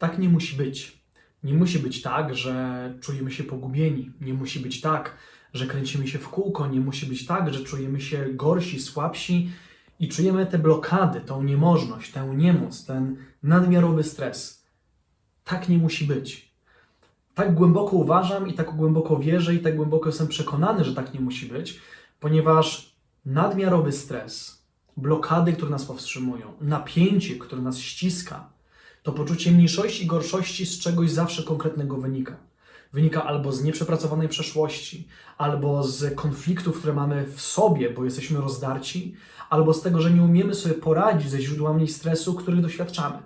Tak nie musi być. Nie musi być tak, że czujemy się pogubieni. Nie musi być tak, że kręcimy się w kółko. Nie musi być tak, że czujemy się gorsi, słabsi i czujemy te blokady, tą niemożność, tę niemoc, ten nadmiarowy stres. Tak nie musi być. Tak głęboko uważam i tak głęboko wierzę i tak głęboko jestem przekonany, że tak nie musi być, ponieważ nadmiarowy stres, blokady, które nas powstrzymują, napięcie, które nas ściska, to poczucie mniejszości i gorszości z czegoś zawsze konkretnego wynika. Wynika albo z nieprzepracowanej przeszłości, albo z konfliktów, które mamy w sobie, bo jesteśmy rozdarci, albo z tego, że nie umiemy sobie poradzić ze źródłami stresu, których doświadczamy.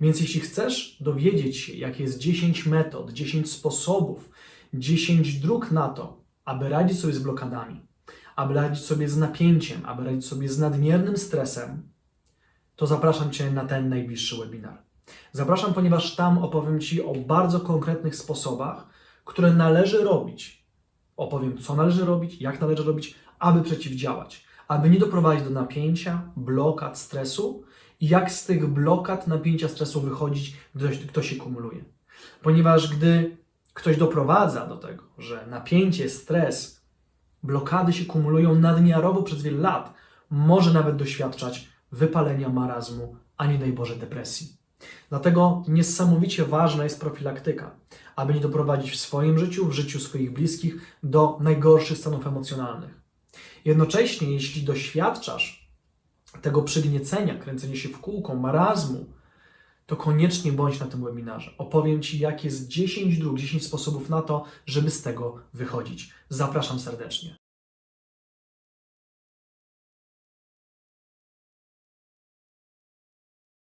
Więc jeśli chcesz dowiedzieć się, jakie jest 10 metod, 10 sposobów, 10 dróg na to, aby radzić sobie z blokadami, aby radzić sobie z napięciem, aby radzić sobie z nadmiernym stresem, to zapraszam Cię na ten najbliższy webinar. Zapraszam, ponieważ tam opowiem Ci o bardzo konkretnych sposobach, które należy robić. Opowiem, co należy robić, jak należy robić, aby przeciwdziałać, aby nie doprowadzić do napięcia, blokad, stresu i jak z tych blokad, napięcia, stresu wychodzić, gdy ktoś, kto się kumuluje. Ponieważ gdy ktoś doprowadza do tego, że napięcie, stres, blokady się kumulują nadmiarowo przez wiele lat, może nawet doświadczać wypalenia, marazmu, a nie daj Boże depresji. Dlatego niesamowicie ważna jest profilaktyka, aby nie doprowadzić w swoim życiu, w życiu swoich bliskich do najgorszych stanów emocjonalnych. Jednocześnie, jeśli doświadczasz tego przygniecenia, kręcenia się w kółko, marazmu, to koniecznie bądź na tym webinarze. Opowiem Ci, jak jest 10 dróg, 10 sposobów na to, żeby z tego wychodzić. Zapraszam serdecznie.